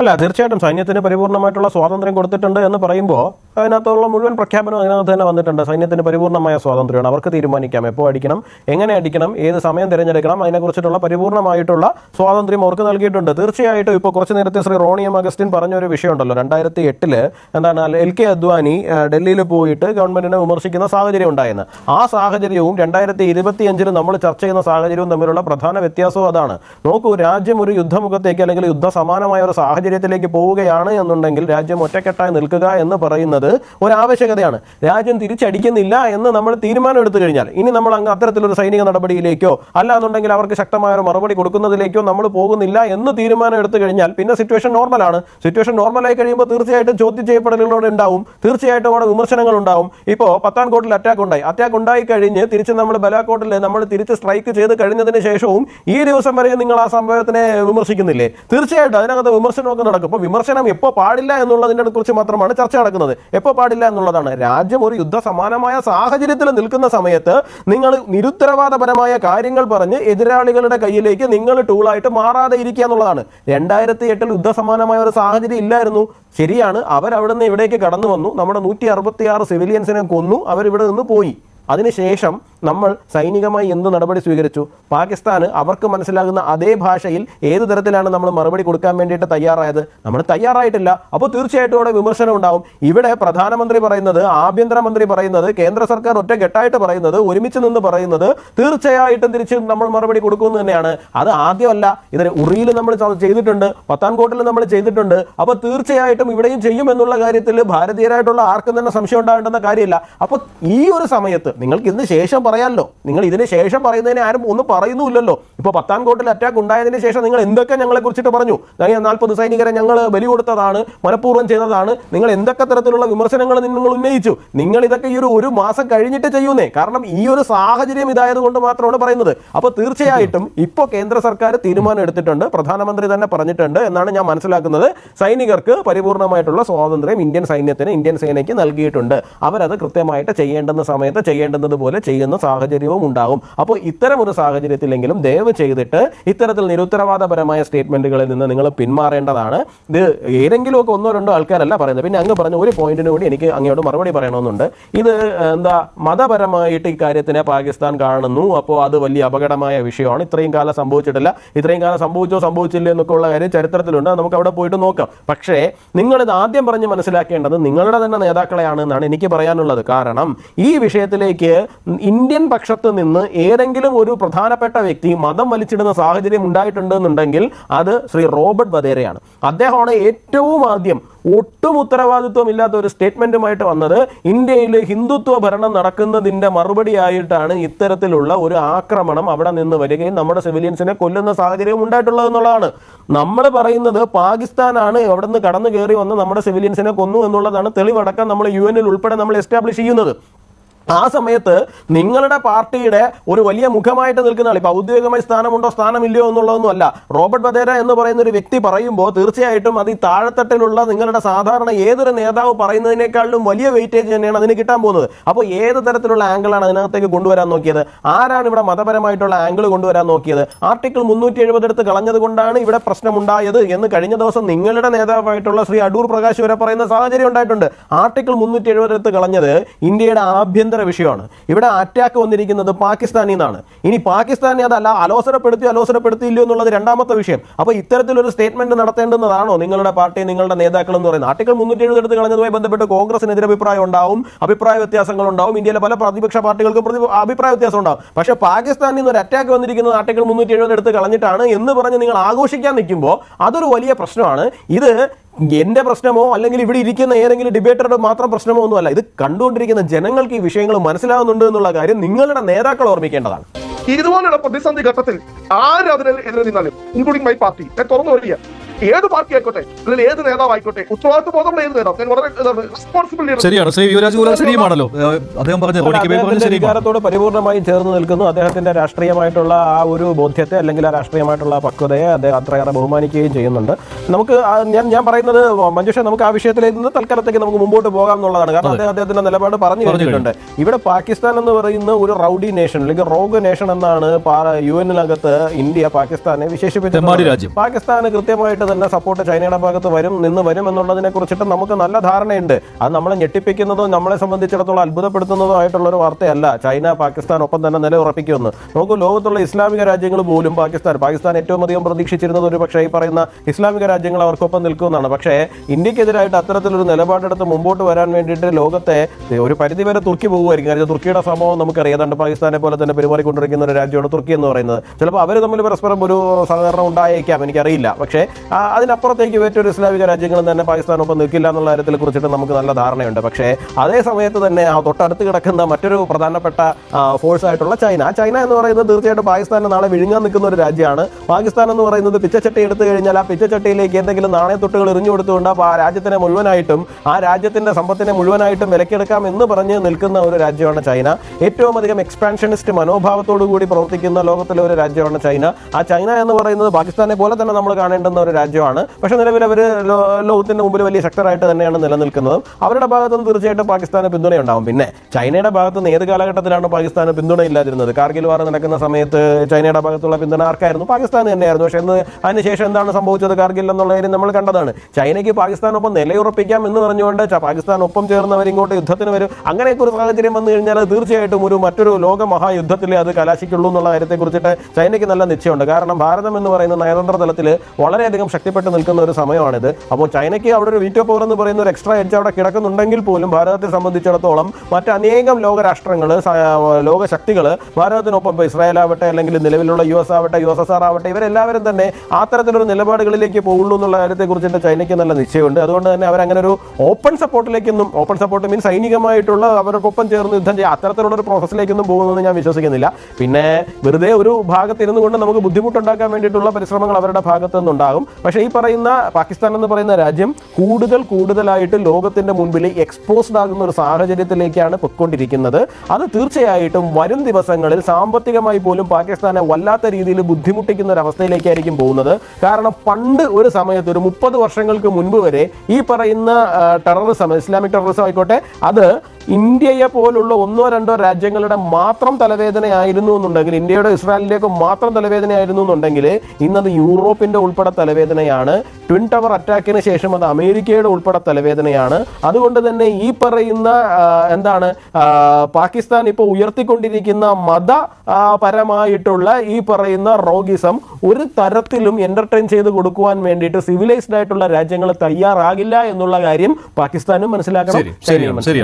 അല്ല തീർച്ചയായിട്ടും സൈന്യത്തിന് പരിപൂർണമായിട്ടുള്ള സ്വാതന്ത്ര്യം കൊടുത്തിട്ടുണ്ട് എന്ന് പറയുമ്പോൾ അതിനകത്തുള്ള മുഴുവൻ പ്രഖ്യാപനവും അതിനകത്ത് തന്നെ വന്നിട്ടുണ്ട്. സൈന്യത്തിന് പരിപൂർണമായ സ്വാതന്ത്ര്യമാണ്. അവർക്ക് തീരുമാനിക്കാം. എപ്പോൾ അടിക്കണം? എങ്ങനെ അടിക്കണം? ഏത് സമയം തിരഞ്ഞെടുക്കണം? അതിനെക്കുറിച്ചിട്ടുള്ള പരിപൂർണമായിട്ടുള്ള സ്വാതന്ത്ര്യം അവർക്ക് നൽകിയിട്ടുണ്ട്. തീർച്ചയായിട്ടും ഇപ്പോൾ കുറച്ച് നേരത്തെ ശ്രീ റോണിയം അഗസ്റ്റിൻ പറഞ്ഞൊരു വിഷയമുണ്ടല്ലോ. രണ്ടായിരത്തി എട്ടിൽ എന്താണ് എൽ കെ അദ്വാനി ഡൽഹിയിൽ പോയിട്ട് ഗവൺമെന്റിനെ വിമർശിക്കുന്ന സാഹചര്യം ഉണ്ടായെന്ന്. ആ സാഹചര്യവും രണ്ടായിരത്തി ഇരുപത്തിയഞ്ചിൽ നമ്മൾ ചർച്ച ചെയ്യുന്ന സാഹചര്യവും തമ്മിലുള്ള പ്രധാന വ്യത്യാസവും അതാണ്. നോക്കൂ രാജ്യം ഒരു യുദ്ധമുഖത്തേക്ക് അല്ലെങ്കിൽ യുദ്ധ സമാനമായ ഒരു സാഹചര്യത്തിലേക്ക് പോവുകയാണ് എന്നുണ്ടെങ്കിൽ രാജ്യം ഒറ്റക്കെട്ടായി നിൽക്കുക എന്ന് പറയുന്നത് ഒരു ആവശ്യകതയാണ് രാജ്യം തിരിച്ചടിക്കുന്നില്ല എന്ന് നമ്മൾ തീരുമാനം എടുത്തു കഴിഞ്ഞാൽ ഇനി നമ്മൾ അങ്ങ് അത്തരത്തിലൊരു സൈനിക നടപടിയിലേക്കോ അല്ലാന്നുണ്ടെങ്കിൽ അവർക്ക് ശക്തമായ ഒരു മറുപടി കൊടുക്കുന്നതിലേക്കോ നമ്മൾ പോകുന്നില്ല എന്ന് തീരുമാനം എടുത്തു കഴിഞ്ഞാൽ പിന്നെ സിറ്റുവേഷൻ നോർമലാണ് സിറ്റുവേഷൻ നോർമലായി കഴിയുമ്പോൾ തീർച്ചയായിട്ടും ചോദ്യം ചെയ്യപ്പെടലുകളോട് ഉണ്ടാവും. തീർച്ചയായിട്ടും അവിടെ വിമർശനങ്ങൾ ഉണ്ടാവും. ഇപ്പോൾ പത്താൻകോട്ടിൽ അറ്റാക്ക് ഉണ്ടായി. അറ്റാക്ക് ഉണ്ടായി കഴിഞ്ഞ് തിരിച്ച് നമ്മൾ ബലാക്കോട്ടിൽ നമ്മൾ തിരിച്ച് സ്ട്രൈക്ക് ചെയ്ത് കഴിഞ്ഞതിന് ശേഷവും ഈ ദിവസം വരെ നിങ്ങൾ ആ സംഭവത്തിനെ വിമർശിക്കുന്നില്ലേ? തീർച്ചയായിട്ടും അതിനകത്ത് വിമർശനമൊക്കെ നടക്കും. അപ്പോൾ വിമർശനം എപ്പോൾ പാടില്ല എന്നുള്ളതിനെ കുറിച്ച് മാത്രമാണ് ചർച്ച നടക്കുന്നത്. എപ്പോൾ പാടില്ല എന്നുള്ളതാണ്. രാജ്യം ഒരു യുദ്ധ സമാനമായ സാഹചര്യത്തിൽ നിൽക്കുന്ന സമയത്ത് നിങ്ങൾ നിരുത്തരവാദപരമായ കാര്യങ്ങൾ പറഞ്ഞ് എതിരാളികളുടെ കയ്യിലേക്ക് നിങ്ങൾ ടൂളായിട്ട് മാറാതെ ഇരിക്കുക എന്നുള്ളതാണ്. രണ്ടായിരത്തി എട്ടിൽ യുദ്ധസമാനമായ ഒരു സാഹചര്യം ഇല്ലായിരുന്നു. ശരിയാണ് അവരവിടുന്ന് ഇവിടേക്ക് കടന്നു വന്നു. നമ്മുടെ നൂറ്റി അറുപത്തിയാറ് സിവിലിയൻസിനെ കൊന്നു. അവരിവിടെ നിന്ന് പോയി. അതിനുശേഷം നമ്മൾ സൈനികമായി എന്ത് നടപടി സ്വീകരിച്ചു? പാകിസ്ഥാന് അവർക്ക് മനസ്സിലാകുന്ന അതേ ഭാഷയിൽ ഏത് തരത്തിലാണ് നമ്മൾ മറുപടി കൊടുക്കാൻ വേണ്ടിയിട്ട് തയ്യാറായത്? നമ്മൾ തയ്യാറായിട്ടില്ല. അപ്പോൾ തീർച്ചയായിട്ടും അവിടെ വിമർശനം ഉണ്ടാവും. ഇവിടെ പ്രധാനമന്ത്രി പറയുന്നത് ആഭ്യന്തരമന്ത്രി പറയുന്നത് കേന്ദ്ര സർക്കാർ ഒറ്റ ഒറ്റക്കെട്ടായിട്ട് പറയുന്നത് ഒരുമിച്ച് നിന്ന് പറയുന്നത് തീർച്ചയായിട്ടും തിരിച്ച് നമ്മൾ മറുപടി കൊടുക്കുമെന്ന് തന്നെയാണ്. അത് ആദ്യമല്ല. ഇതിന് ഉറിയിൽ നമ്മൾ ചെയ്തിട്ടുണ്ട്. പത്താൻകോട്ടിൽ നമ്മൾ ചെയ്തിട്ടുണ്ട്. അപ്പോൾ തീർച്ചയായിട്ടും ഇവിടെയും ചെയ്യും എന്നുള്ള കാര്യത്തിൽ ഭാരതീയരായിട്ടുള്ള ആർക്കും തന്നെ സംശയം ഉണ്ടാകേണ്ടെന്ന കാര്യമില്ല. അപ്പോൾ ഈ ഒരു സമയത്ത് നിങ്ങൾക്ക് ഇതിന് ശേഷം പറയാമല്ലോ നിങ്ങൾ ഇതിന് ശേഷം പറയുന്നതിന് ആരും ഒന്നും പറയുന്നുമില്ലല്ലോ. പത്താം കോട്ടിൽ അറ്റാക്ക് ഉണ്ടായതിന് ശേഷം നിങ്ങൾ എന്തൊക്കെ ഞങ്ങളെ കുറിച്ചിട്ട് പറഞ്ഞു? നാൽപ്പത് സൈനികരെ ഞങ്ങൾ ബലി കൊടുത്തതാണ് മനഃപൂർവം ചെയ്തതാണ്. നിങ്ങൾ എന്തൊക്കെ തരത്തിലുള്ള വിമർശനങ്ങൾ നിങ്ങൾ ഉന്നയിച്ചു? നിങ്ങൾ ഇതൊക്കെ ഈ ഒരു ഒരു മാസം കഴിഞ്ഞിട്ട് ചെയ്യുന്നേ. കാരണം ഈ ഒരു സാഹചര്യം ഇതായത് കൊണ്ട് മാത്രമാണ് പറയുന്നത്. അപ്പോൾ തീർച്ചയായിട്ടും ഇപ്പോൾ കേന്ദ്ര സർക്കാർ തീരുമാനം എടുത്തിട്ടുണ്ട് പ്രധാനമന്ത്രി തന്നെ പറഞ്ഞിട്ടുണ്ട് എന്നാണ് ഞാൻ മനസ്സിലാക്കുന്നത്. സൈനികർക്ക് പരിപൂർണമായിട്ടുള്ള സ്വാതന്ത്ര്യം ഇന്ത്യൻ സൈന്യത്തിന് ഇന്ത്യൻ സേനയ്ക്ക് നൽകിയിട്ടുണ്ട്. അവരത് കൃത്യമായിട്ട് ചെയ്യേണ്ടുന്ന സമയത്ത് ചെയ്യേണ്ടുന്നത് പോലെ ചെയ്യുന്ന സാഹചര്യവും ഉണ്ടാകും. അപ്പോൾ ഇത്തരം ഒരു സാഹചര്യത്തിലെങ്കിലും ദയവ് ചെയ്തിട്ട് ഇത്തരത്തിൽ നിരുത്തരവാദപരമായ സ്റ്റേറ്റ്മെന്റുകളിൽ നിന്ന് നിങ്ങൾ പിന്മാറേണ്ടതാണ്. ഇത് ഏതെങ്കിലുമൊക്കെ ഒന്നോ രണ്ടോ ആൾക്കാരല്ല പറയുന്നത്. പിന്നെ അങ്ങ് പറഞ്ഞ ഒരു പോയിന്റിന് കൂടി എനിക്ക് അങ്ങോട്ട് മറുപടി പറയണമെന്നുണ്ട്. ഇത് എന്താ മതപരമായിട്ട് ഈ കാര്യത്തിനെ പാകിസ്ഥാൻ കാണുന്നു. അപ്പോൾ അത് വലിയ അപകടമായ വിഷയമാണ്. ഇത്രയും കാലം സംഭവിച്ചിട്ടില്ല. ഇത്രയും കാലം സംഭവിച്ചോ സംഭവിച്ചില്ല എന്നൊക്കെ ഉള്ള കാര്യം ചരിത്രത്തിലുണ്ട്. നമുക്ക് അവിടെ പോയിട്ട് നോക്കാം. പക്ഷേ നിങ്ങളിത് ആദ്യം പറഞ്ഞ് മനസ്സിലാക്കേണ്ടത് നിങ്ങളുടെ തന്നെ നേതാക്കളെയാണ് എന്നാണ് എനിക്ക് പറയാനുള്ളത്. കാരണം ഈ വിഷയത്തിലേക്ക് ഇന്ത്യൻ പക്ഷത്ത് നിന്ന് ഏതെങ്കിലും ഒരു പ്രധാനപ്പെട്ട വ്യക്തി മതം വലിച്ചിടുന്ന സാഹചര്യം ഉണ്ടായിട്ടുണ്ട് എന്നുണ്ടെങ്കിൽ അത് ശ്രീ റോബർട്ട് വധേരയാണ് അദ്ദേഹമാണ് ഏറ്റവും ആദ്യം ഒട്ടും ഉത്തരവാദിത്വം ഇല്ലാത്ത ഒരു സ്റ്റേറ്റ്മെന്റുമായിട്ട് വന്നത് ഇന്ത്യയിൽ ഹിന്ദുത്വ ഭരണം നടക്കുന്നതിന്റെ മറുപടിയായിട്ടാണ് ഇത്തരത്തിലുള്ള ഒരു ആക്രമണം അവിടെ നിന്ന് വരികയും നമ്മുടെ സിവിലിയൻസിനെ കൊല്ലുന്ന സാഹചര്യം ഉണ്ടായിട്ടുള്ളതെന്നുള്ളതാണ് നമ്മൾ പറയുന്നത് പാകിസ്ഥാനാണ് അവിടെ നിന്ന് കടന്നു കയറി വന്ന് നമ്മുടെ സിവിലിയൻസിനെ കൊന്നു എന്നുള്ളതാണ് തെളിവടക്കം നമ്മൾ യു എനിൽ ഉൾപ്പെടെ നമ്മൾ എസ്റ്റാബ്ലിഷ് ചെയ്യുന്നത്. ആ സമയത്ത് നിങ്ങളുടെ പാർട്ടിയുടെ ഒരു വലിയ മുഖമായിട്ട് നിൽക്കുന്ന ആൾ ഇപ്പൊ ഔദ്യോഗികമായി സ്ഥാനമുണ്ടോ സ്ഥാനമില്ലയോ എന്നുള്ളതൊന്നും അല്ല. റോബർട്ട് വധേര എന്ന് പറയുന്ന ഒരു വ്യക്തി പറയുമ്പോൾ തീർച്ചയായിട്ടും അത് ഈ താഴെത്തട്ടിലുള്ള നിങ്ങളുടെ സാധാരണ ഏതൊരു നേതാവ് പറയുന്നതിനേക്കാളും വലിയ വെയിറ്റേജ് തന്നെയാണ് അതിന് കിട്ടാൻ പോകുന്നത്. അപ്പോൾ ഏത് തരത്തിലുള്ള ആംഗിളാണ് അതിനകത്തേക്ക് കൊണ്ടുവരാൻ നോക്കിയത്? ആരാണ് ഇവിടെ മതപരമായിട്ടുള്ള ആംഗിൾ കൊണ്ടുവരാൻ നോക്കിയത്? ആർട്ടിക്കിൾ മുന്നൂറ്റി എഴുപത് എടുത്ത് കളഞ്ഞത് കൊണ്ടാണ് ഇവിടെ പ്രശ്നമുണ്ടായത് എന്ന് കഴിഞ്ഞ ദിവസം നിങ്ങളുടെ നേതാവായിട്ടുള്ള ശ്രീ അടൂർ പ്രകാശ് വരെ പറയുന്ന സാഹചര്യം ഉണ്ടായിട്ടുണ്ട്. ആർട്ടിക്കിൾ മുന്നൂറ്റി എഴുപത് എടുത്ത് കളഞ്ഞത് ഇന്ത്യയുടെ ആഭ്യന്തര വിഷയമാണ്. ഇവിടെ അറ്റാക്ക് വന്നിരിക്കുന്നത് പാകിസ്ഥാനിൽ നിന്നാണ്. ഇനി പാകിസ്ഥാനെ അതല്ല അലോസരപ്പെടുത്തി അലോസരപ്പെടുത്തിയില്ലോ എന്നുള്ളത് രണ്ടാമത്തെ വിഷയം. അപ്പോൾ ഇത്തരത്തിലൊരു സ്റ്റേറ്റ്മെന്റ് നടത്തേണ്ടുന്നതാണോ? നിങ്ങളുടെ പാർട്ടി നിങ്ങളുടെ നേതാക്കൾ എന്ന് പറയുന്നത്? ആർട്ടിക്കൽ മുന്നൂറ്റി എഴുപത് എടുത്ത് കളഞ്ഞതുമായി ബന്ധപ്പെട്ട് കോൺഗ്രസിന് എതിരഭിപ്രായം ഉണ്ടാവും അഭിപ്രായ വ്യത്യാസങ്ങൾ ഉണ്ടാവും. ഇന്ത്യയിലെ പല പ്രതിപക്ഷ പാർട്ടികൾക്കും അഭിപ്രായ വ്യത്യാസം ഉണ്ടാവും. പക്ഷേ പാകിസ്ഥാനിൽ നിന്ന് ഒരു അറ്റാക്ക് വന്നിരിക്കുന്നത് ആർട്ടിക്കൽ മുന്നൂറ്റി എഴുപത് എടുത്ത് കളഞ്ഞിട്ടാണ് എന്ന് പറഞ്ഞ് നിങ്ങൾ ആഘോഷിക്കാൻ നിൽക്കുമ്പോൾ അതൊരു വലിയ പ്രശ്നമാണ്. ഇത് എന്റെ പ്രശ്നമോ അല്ലെങ്കിൽ ഇവിടെ ഇരിക്കുന്ന ഏതെങ്കിലും ഡിബേറ്ററുടെ മാത്രം പ്രശ്നമോ ഒന്നുമല്ല. ഇത് കണ്ടുകൊണ്ടിരിക്കുന്ന ജനങ്ങൾക്ക് ഈ വിഷയങ്ങൾ മനസ്സിലാവുന്നുണ്ട് എന്നുള്ള കാര്യം നിങ്ങളുടെ നേതാക്കൾ ഓർമ്മിക്കേണ്ടതാണ്. ഇതുപോലുള്ള പ്രതിസന്ധി ഘട്ടത്തിൽ ആര് അതിനെതിരെ നിന്നാലും ഇൻക്ലൂഡിംഗ് മൈ പാർട്ടി തുറന്നു വരിക ഏത് പാർട്ടി ആയിക്കോട്ടെ? അല്ലെങ്കിൽ ഏത് നേതാവ് ആയിക്കോട്ടെ? ഉത്തരവാദിത്വ ബോധമുള്ള ഏത് നേതാവ്? ഞാൻ വളരെ റെസ്പോൺസിബിലിറ്റി ശരിയാണ്. ശ്രീ യുവരാജ് ഗോപാൽ ശരിയുമാണല്ലോ. അദ്ദേഹം പറഞ്ഞ പരിപൂർണമായും ചേർന്ന് നിൽക്കുന്നു. അദ്ദേഹത്തിന്റെ രാഷ്ട്രീയമായിട്ടുള്ള ആ ഒരു ബോധ്യത്തെ അല്ലെങ്കിൽ ആ രാഷ്ട്രീയമായിട്ടുള്ള പക്വതയെ അദ്ദേഹം അത്രയേറെ ബഹുമാനിക്കുകയും ചെയ്യുന്നുണ്ട്. നമുക്ക് ഞാൻ ഞാൻ പറയുന്നത് മഞ്ജുഷ നമുക്ക് ആ വിഷയത്തിൽ നിന്ന് തൽക്കാലത്തേക്ക് നമുക്ക് മുമ്പോട്ട് പോകാം എന്നുള്ളതാണ്. കാരണം അദ്ദേഹം അദ്ദേഹത്തിന്റെ നിലപാട് പറഞ്ഞു കഴിഞ്ഞിട്ടുണ്ട്. ഇവിടെ പാകിസ്ഥാൻ എന്ന് പറയുന്ന ഒരു റൗഡി നേഷൻ അല്ലെങ്കിൽ റോഗ് നേഷൻ എന്നാണ് യു എന്നിനകത്ത് ഇന്ത്യ പാകിസ്ഥാനെ വിശേഷിപ്പിച്ചത്. പാകിസ്ഥാന് കൃത്യമായിട്ട് തന്നെ സപ്പോർട്ട് ചൈനയുടെ ഭാഗത്ത് വരും നിന്ന് വരും എന്നുള്ളതിനെ കുറിച്ചിട്ട് നമുക്ക് നല്ല ധാരണയുണ്ട്. അത് നമ്മളെ ഞെട്ടിപ്പിക്കുന്നതോ നമ്മളെ സംബന്ധിച്ചിടത്തോളം അത്ഭുതപ്പെടുത്തുന്നതോ ആയിട്ടുള്ള ഒരു വാർത്തയല്ല. ചൈന പാകിസ്ഥാൻ ഒപ്പം തന്നെ നിലയുറപ്പിക്കുമെന്ന്. നോക്കൂ ലോകത്തുള്ള ഇസ്ലാമിക രാജ്യങ്ങൾ പോലും പാകിസ്ഥാൻ പാകിസ്ഥാൻ ഏറ്റവും അധികം പ്രതീക്ഷിച്ചിരുന്നത് ഒരു പക്ഷേ ഈ പറയുന്ന ഇസ്ലാമിക രാജ്യങ്ങൾ അവർക്കൊപ്പം നിൽക്കുമെന്നാണ്. പക്ഷേ ഇന്ത്യക്കെതിരായിട്ട് അത്തരത്തിലൊരു നിലപാടെടുത്ത് മുമ്പോട്ട് വരാൻ വേണ്ടിയിട്ട് ലോകത്തെ ഒരു പരിധിവരെ തുർക്കി പോകുമായിരിക്കും. കാരണം തുർക്കിയുടെ സംഭവം നമുക്കറിയാം. ഏതാണ്ട് പാകിസ്ഥാനെ പോലെ തന്നെ പെരുമാറിക്കൊണ്ടിരിക്കുന്ന ഒരു രാജ്യമാണ് തുർക്കി എന്ന് പറയുന്നത്. ചിലപ്പോൾ അവർ തമ്മിൽ പരസ്പരം ഒരു സഹകരണം ഉണ്ടായേക്കാം എനിക്കറിയില്ല. പക്ഷേ അതിനപ്പുറത്തേക്ക് മറ്റൊരു ഇസ്ലാമിക രാജ്യങ്ങളും തന്നെ പാകിസ്ഥാനൊപ്പം നിൽക്കില്ല എന്നുള്ള കാര്യത്തിൽ കുറിച്ചിട്ട് നമുക്ക് നല്ല ധാരണയുണ്ട്. പക്ഷേ അതേ സമയത്ത് തന്നെ ആ തൊട്ടടുത്ത് കിടക്കുന്ന മറ്റൊരു പ്രധാനപ്പെട്ട ഫോഴ്സ് ആയിട്ടുള്ള ചൈന. ചൈന എന്ന് പറയുന്നത് തീർച്ചയായിട്ടും പാകിസ്ഥാനെ നാളെ വിഴുങ്ങാൻ നിൽക്കുന്ന ഒരു രാജ്യമാണ്. പാകിസ്ഥാൻ എന്ന് പറയുന്നത് പിച്ചച്ചട്ടി എടുത്തു കഴിഞ്ഞാൽ ആ പിച്ചച്ചട്ടിയിലേക്ക് എന്തെങ്കിലും നാണയത്തൊട്ടുകൾ എറിഞ്ഞു കൊടുത്തുകൊണ്ട് ആ രാജ്യത്തിനെ മുഴുവനായിട്ടും ആ രാജ്യത്തിന്റെ സമ്പത്തിനെ മുഴുവനായിട്ടും വിലക്കെടുക്കാം എന്ന് പറഞ്ഞ് നിൽക്കുന്ന ഒരു രാജ്യമാണ് ചൈന. ഏറ്റവും അധികം എക്സ്പാൻഷനിസ്റ്റ് മനോഭാവത്തോടു കൂടി പ്രവർത്തിക്കുന്ന ലോകത്തിലെ ഒരു രാജ്യമാണ് ചൈന. ആ ചൈന എന്ന് പറയുന്നത് പാകിസ്ഥാനെ പോലെ തന്നെ നമ്മൾ കാണേണ്ടുന്ന ഒരു രാജ്യമാണ്. പക്ഷേ നിലവിൽ അവർ ലോകത്തിന്റെ മുമ്പിൽ വലിയ ശക്തരായിട്ട് തന്നെയാണ് നിലനിൽക്കുന്നത്. അവരുടെ ഭാഗത്തുനിന്ന് തീർച്ചയായിട്ടും പാകിസ്ഥാന് പിന്തുണയുണ്ടാവും. പിന്നെ ചൈനയുടെ ഭാഗത്ത് നിന്ന് ഏത് കാലഘട്ടത്തിലാണ് പാകിസ്ഥാന് പിന്തുണ ഇല്ലാതിരുന്നത് കാർഗിൽ വാർ നടക്കുന്ന സമയത്ത് ചൈനയുടെ ഭാഗത്തുള്ള പിന്തുണ ആർക്കായിരുന്നു? പാകിസ്ഥാൻ തന്നെയായിരുന്നു. പക്ഷേ എന്ന് അതിനുശേഷം എന്താണ് സംഭവിച്ചത് കാർഗിൽ എന്നുള്ള കാര്യം നമ്മൾ കണ്ടതാണ്. ചൈനയ്ക്ക് പാകിസ്ഥാനൊപ്പം നിലയുറപ്പിക്കാം എന്ന് പറഞ്ഞുകൊണ്ട് പാകിസ്ഥാൻ ഒപ്പം ചേർന്നവർ ഇങ്ങോട്ട് യുദ്ധത്തിന് വരും. അങ്ങനെയൊക്കെ ഒരു സാഹചര്യം വന്നു കഴിഞ്ഞാൽ തീർച്ചയായിട്ടും ഒരു മറ്റൊരു ലോക മഹായുദ്ധത്തിൽ അത് കലാശിക്കുള്ളൂ എന്നുള്ള കാര്യത്തെക്കുറിച്ചിട്ട് ചൈനയ്ക്ക് നല്ല നിശ്ചയമുണ്ട്. കാരണം ഭാരതം എന്ന് പറയുന്ന നയതന്ത്ര തലത്തിൽ വളരെയധികം ശക്തിപ്പെട്ട് നിൽക്കുന്ന ഒരു സമയമാണിത്. അപ്പോൾ ചൈനയ്ക്ക് അവിടെ ഒരു വീറ്റോ പവർ എന്ന് പറയുന്ന ഒരു എക്സ്ട്രാ എഡ്ജ് അവിടെ കിടക്കുന്നുണ്ടെങ്കിൽ പോലും ഭാരതത്തെ സംബന്ധിച്ചിടത്തോളം മറ്റനേകം ലോകരാഷ്ട്രങ്ങൾ ലോക ശക്തികൾ ഭാരതത്തിനൊപ്പം ഇസ്രായേൽ ആവട്ടെ അല്ലെങ്കിൽ നിലവിലുള്ള യു എസ് ആവട്ടെ യു എസ് എസ് ആർ ആവട്ടെ ഇവരെല്ലാവരും തന്നെ അത്തരത്തിലൊരു നിലപാടുകളിലേക്ക് പോകുള്ളൂ എന്നുള്ള കാര്യത്തെക്കുറിച്ച് കുറിച്ചിട്ട് ചൈനയ്ക്ക് നല്ല നിശ്ചയമുണ്ട്. അതുകൊണ്ട് തന്നെ അവരങ്ങനെ ഒരു ഓപ്പൺ സപ്പോർട്ടിലേക്കൊന്നും ഓപ്പൺ സപ്പോർട്ട് മീൻസ് സൈനികമായിട്ടുള്ള അവർക്കൊപ്പം ചേർന്ന് യുദ്ധം ചെയ്യുക അത്തരത്തിലുള്ള ഒരു പ്രോസസ്സിലേക്കൊന്നും പോകുമെന്ന് ഞാൻ വിശ്വസിക്കുന്നില്ല. പിന്നെ വെറുതെ ഒരു ഭാഗത്തിരുന്നു കൊണ്ട് നമുക്ക് ബുദ്ധിമുട്ടുണ്ടാക്കാൻ വേണ്ടിയിട്ടുള്ള പരിശ്രമങ്ങൾ അവരുടെ ഭാഗത്തു നിന്നുണ്ടാകും പക്ഷേ ഈ പറയുന്ന പാകിസ്ഥാൻ എന്ന് പറയുന്ന രാജ്യം കൂടുതൽ കൂടുതലായിട്ട് ലോകത്തിന്റെ മുൻപിൽ എക്സ്പോസ്ഡ് ആകുന്ന ഒരു സാഹചര്യത്തിലേക്കാണ് പൊയ്ക്കൊണ്ടിരിക്കുന്നത്. അത് തീർച്ചയായിട്ടും വരും ദിവസങ്ങളിൽ സാമ്പത്തികമായി പോലും പാകിസ്ഥാനെ വല്ലാത്ത രീതിയിൽ ബുദ്ധിമുട്ടിക്കുന്ന ഒരു അവസ്ഥയിലേക്കായിരിക്കും പോകുന്നത്. കാരണം പണ്ട് ഒരു സമയത്ത് ഒരു മുപ്പത് വർഷങ്ങൾക്ക് മുൻപ് വരെ ഈ പറയുന്ന ടെററിസം ഇസ്ലാമിക് ടെററിസം ആയിക്കോട്ടെ അത് ഇന്ത്യയെ പോലുള്ള ഒന്നോ രണ്ടോ രാജ്യങ്ങളുടെ മാത്രം തലവേദനയായിരുന്നു എന്നുണ്ടെങ്കിൽ ഇന്ത്യയുടെ ഇസ്രായേലിലേക്ക് മാത്രം തലവേദനയായിരുന്നു എന്നുണ്ടെങ്കിൽ ഇന്നത് യൂറോപ്പിന്റെ ഉൾപ്പെടെ തലവേദനയാണ്. ട്വിൻ ടവർ അറ്റാക്കിന് ശേഷം അത് അമേരിക്കയുടെ ഉൾപ്പെടെ തലവേദനയാണ്. അതുകൊണ്ട് തന്നെ ഈ പറയുന്ന എന്താണ് പാകിസ്ഥാൻ ഇപ്പോൾ ഉയർത്തിക്കൊണ്ടിരിക്കുന്ന മത പരമായിട്ടുള്ള ഈ പറയുന്ന റോഗിസം ഒരു തരത്തിലും എന്റർടൈൻ ചെയ്ത് കൊടുക്കുവാൻ വേണ്ടിയിട്ട് സിവിലൈസ്ഡ് ആയിട്ടുള്ള രാജ്യങ്ങൾ തയ്യാറാകില്ല എന്നുള്ള കാര്യം പാകിസ്ഥാനും മനസ്സിലാക്കണം. ശരി ശരിയാണ് ശരിയാണ്.